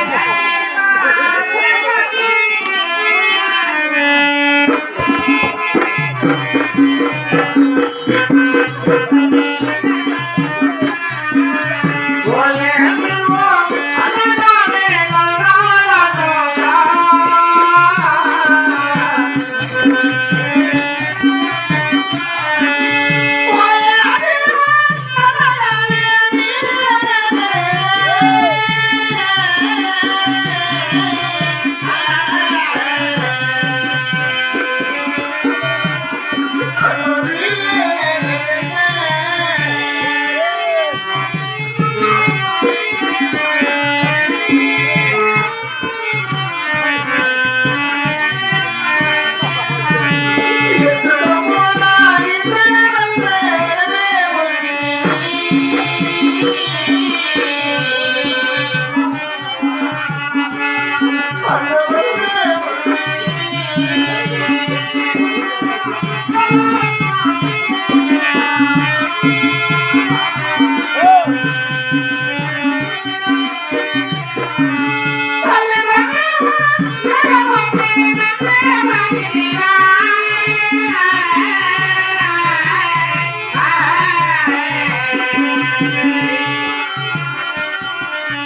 Yeah.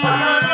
Thank you.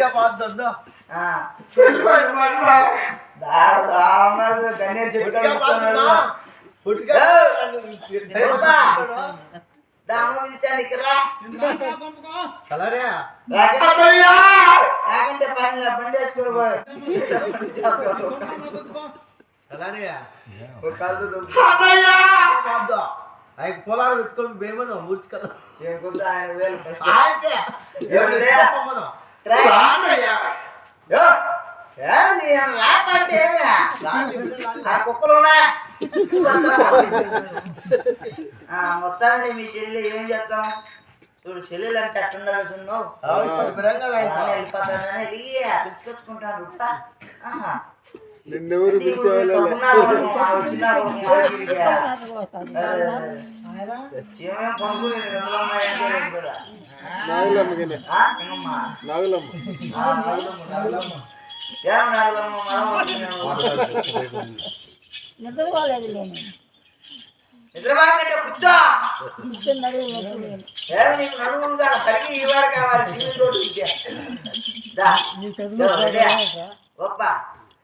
గట్టిగా పాతద్దా గన్నేరు చెప్తాంటే పని బండి వేసుకోవాలి ఆయన పొలాలు పెట్టుకొని మేమన్నా మూర్చుకల్లా ఆయన వచ్చానండి మీ చెల్లి ఏం చేస్తాం? చూడు చెల్లెలు అంటే అట్టుండాలి చూడు. వెళ్ళిపోతానని పిచ్చుకొచ్చుకుంటాను నిన్నెవరు నిద్రపోలేదు నేను నిద్రపోవాలంటే కూర్చో. కలిగి ఇవ్వాలి కావాలి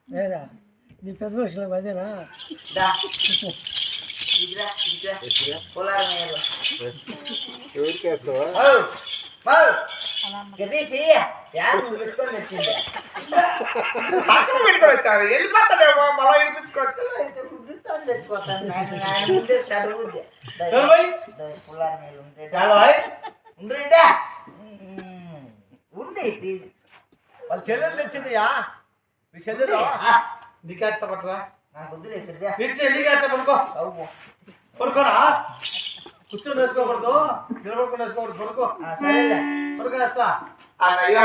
లేదా నీ పెద్ద మనుషులకు అదేనా సంచులు పెట్టుకొని వచ్చారు. వెళ్ళిపోతాడేమో మళ్ళా వినిపించుకోవచ్చు ఉండి. వాళ్ళ చెల్లెలు తెచ్చిందియా? నీ చెల్లెలు? నీకు అచ్చపట్టరా నాకు వద్దులే నీ చెల్లికి అచ్చపడుకో పడుకోరా కూర్చొని వేసుకోకూడదు నిలబడుకుని వేసుకోకూడదు పడుకో. సరేలే. పడుకో వేస్తా అన్నయ్యా.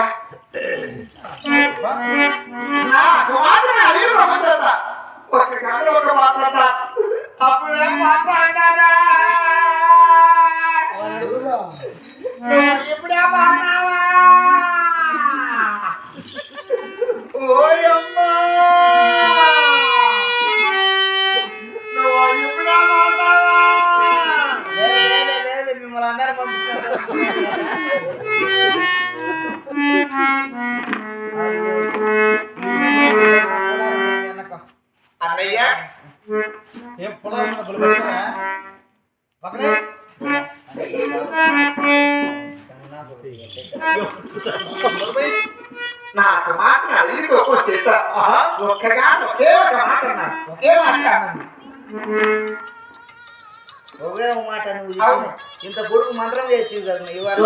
ఒక గంట ఒక మాట్లాడతా నాకు మాత్రం అడిగి ఒక చేత ఒక్కగా ఒకే ఒక మాట అన్నాను ఒకే మాట అన్నాను ఒకే మాట నువ్వు ఇంత పొడుగు మంత్రం చేయొచ్చు కదా ఇవాళ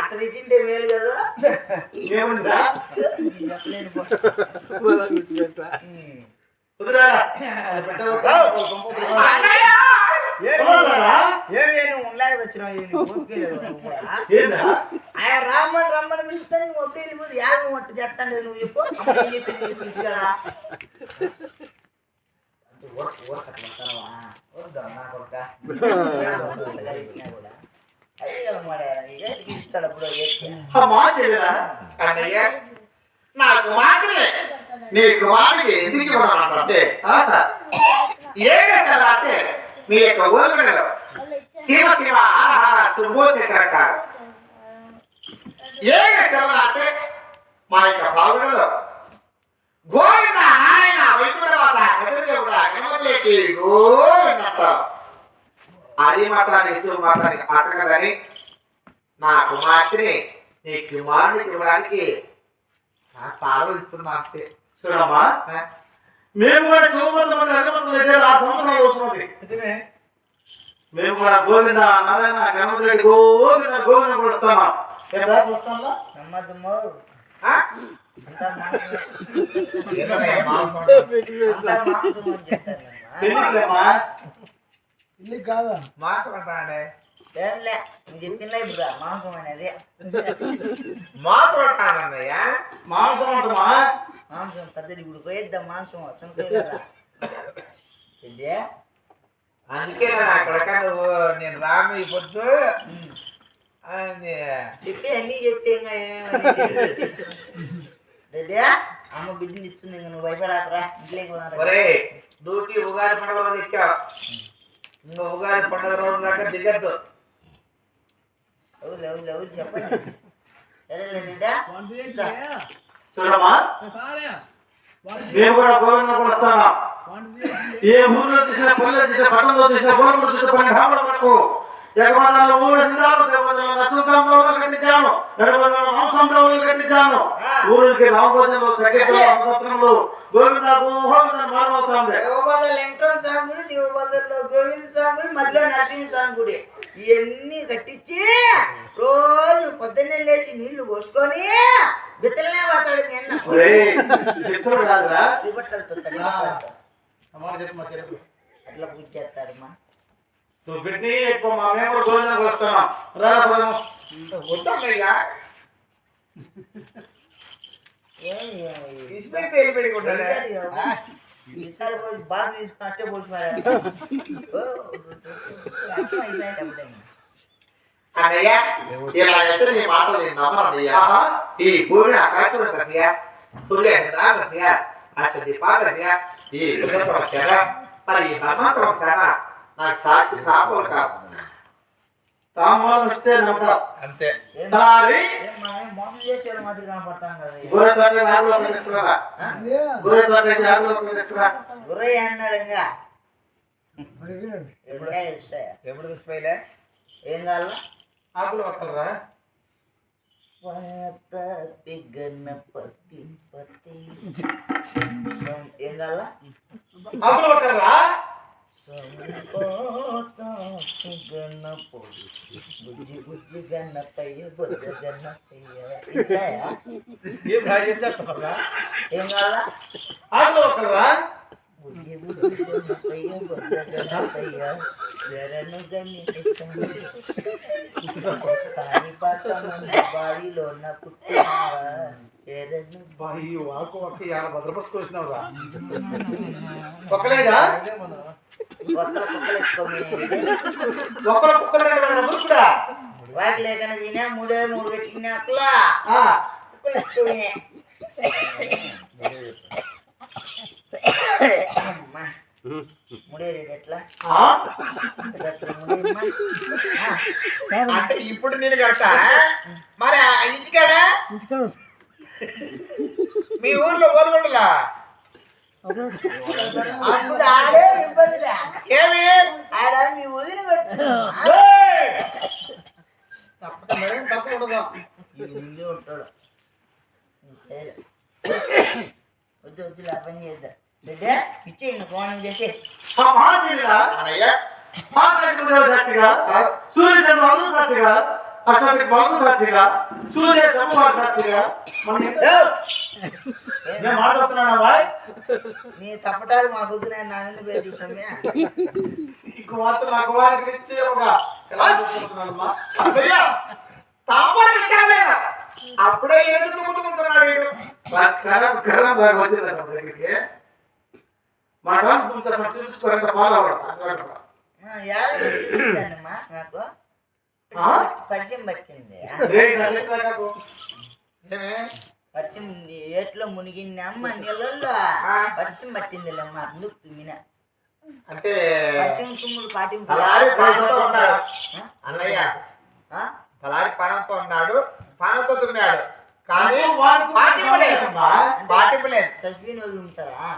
అట్ట తిట్టింటే మేలు కదా. ఏముందా? ఆయన రామ్మని రమ్మని పిలుస్తాను నువ్వు అప్పుడు వెళ్ళిపోదు యాగ మట్టు చేస్తాను నువ్వు చెప్పు. చెప్పు ఇచ్చాడా అంటే ఊరక ఊరక అట్లా అంటావా? వద్దా నా కొడుకా? అన్నయ్య నాకు మాత్రమే. నీకు వాడికి ఎందుకు ఇవ్వాలంటే ఏక అంటే మీ యొక్క ఊళ్ళో శివ శివ ఆహార శుభోచకరక ఏక అంటే మా యొక్క పావులలో గోవింద నారాయణ వైకుంఠవాస కదిరిదేవుడ గణపతికి గోవిందంట అది మాత్రాన్ని శివ మాత్రానికి అటకదని నా కుమార్తెని నీ కుమారుడికి ఇవ్వడానికి నాకు ఆలోచిస్తున్నా అంతే చూడమ్మా? మేము కూడా చూపొంది మంది అన్నమంది దగ్గర ఆ సంవత్సరం నిజమే. మేము కూడా గోవింద నారాయణ గణపతి రెడ్డి గోవింద గోవింద కూడా వస్తున్నాం వస్తామా ఇల్లు కాదా? మాంసం అంటాడే ఏంలే నువ్వు చెప్పిందిలే ఇప్పుడు మాంసం అనేది. మాంసం అంటానన్నయ్య మాంసం అంటమా మాంసం పెద్దది ఇప్పుడు పోయేద్దాం మాంసం చంపే కదా? అందుకే నువ్వు నేను రామి పొద్దు. అది చెప్పి అన్నీ చెప్తే అమ్మ బిడ్డని ఇంకా నువ్వు భయపడాకరా ఒరే డ్యూటీ ఉగాది పండుగ ఎక్కావు. ఇంకా ఉగాది పండుగ రోజు దాకా దిగద్దు. చెప్పండి. చూడమ్మా. మేము కూడా కూడా ఏ ఊర్లో చూసిన పల్లె చూసిన పట్టణంలో చూసిన గోరుడు పని రావడం వరకు జగమానాలు ఊరు సింధాలు దేవతలు నక్షత్రంలో కట్టించాను నడుమల మాంసంలో కట్టించాను ఊరికి నవభోజనంలో సఖ్యతలు నక్షత్రంలో గోవింద స్వామి గుడి దేవబాజాల్లో గోవింద స్వామి గుడి మధ్యలో నరసింహ స్వామి గుడి ఇవన్నీ కట్టించి రోజు పొద్దున్నే లేచి నీళ్ళు పోసుకొని బిత్తలనే పోతాడు బట్టలతో. చెప్పు అట్లా పూజ చేస్తారమ్మా. నువ్వు పెట్టి ఎక్కువ మా మేము కూడా గోవిందకు వస్తున్నాం. రా పదం వద్దన్నయ్య. ఏం ఏం- తీసుకెళ్ళి తేలిపెట్టుకుంటాడే ఈసారి పోయి బాగా తీసుకుని అట్టే పోసి పారేస్తా. ఓ, అట్లా అయిపోయింది అప్పుడే. అన్నయ్య ఇలా అయితే నీ మాటలు నేను నమ్మనయ్యా ఈ భూమి ఆకాశం రసయ్య సూర్య రసయ్య అచ్చది పాదరసయ్య ఈ ప్రదర్శన మరి ఈ బ్రహ్మాండం నాకు సాక్షి కాపోలు కాదు. తామాలు వస్తే నమ్ముతా అంతే కదా గొర్రె తోట నాగులో తీసుకురా గొర్రె తోట నాగులో తీసుకురా గుర్రయ్య అన్నాడు ఇంకా. ఎప్పుడే? తెచ్చిపోయిలే? ఏం కావాలా? ఆకులు పక్కలరా? పతి గణపతి పతి ఏం కావాలా? ఆకులు పక్కలరా? బుజ్జి బుజ్జి గణపయ్య బుజ్జ గణపయ్య ఏం రా ఏం చేస్తున్నారా ఏం కావాలా ఆకులు ఒక్కరా బుద్ధి బుద్ధి దొంగపయ్య, బొద్ద దొంగపయ్య, వెరను గన్నిస్తాను. కాణిపాకమందు బావిలోన యాడ భద్రపరుచుకొచ్చినావురా కుక్కలు ఒక్కల కుక్కలు మురుకుడా? తినే మూడే మూడు పెట్టిన అక్కలా ముడేమ్మా? ఆ, అంటే ఇప్పుడు నేను కడతా మరి ఇంటికాడ. మీ ఊర్లో ఓలుగొండలా? అప్పుడు ఆడే ఇబ్బందిలే ఏమి మీ వదిలి ఉంటాడు. వద్దు వద్దు చేద్దాం బిడ్డ ఫోన్ చేసి సూర్య చంద్రుడు సాక్షిగా. అట్లాంటి బాగు సాక్షిగా సూర్య చంద్రుడు సాక్షిగా మనం నేను మాట్లాడుతున్నానా బాయ్? నీ తప్పటాలు మా కుదిరే నాన్న పేరు సమయ ఇంకో మాత్రం నాకు వారికి ఇచ్చే ఒక తాపని ఇచ్చాలేదు అప్పుడే ఏడు తుమ్ముతున్నాడు కరం కరం దాకా వచ్చిందంట దగ్గరికి. మా రామ్ కొంచెం సంక్షించుకోరంట పాలవాడు ఏడమ్మా నాకు? ఆ? పరిచయం పట్టింది. పరిచయం ఏట్లో మునిగింది అమ్మ నీళ్ళల్లో. పరిచయం పట్టిందిలేమ్మా అందుకు తుమ్మిన. అంటే పరిచయం తుమ్ములు పాటింపు అన్నయ్య. ఆ? పలారి పానంతో ఉన్నాడు. పానంతో తుమ్మాడు. కానీ పాటింపలేదు. పాటింపలేదు చచ్చిపోయిన వాళ్ళు ఉంటారా?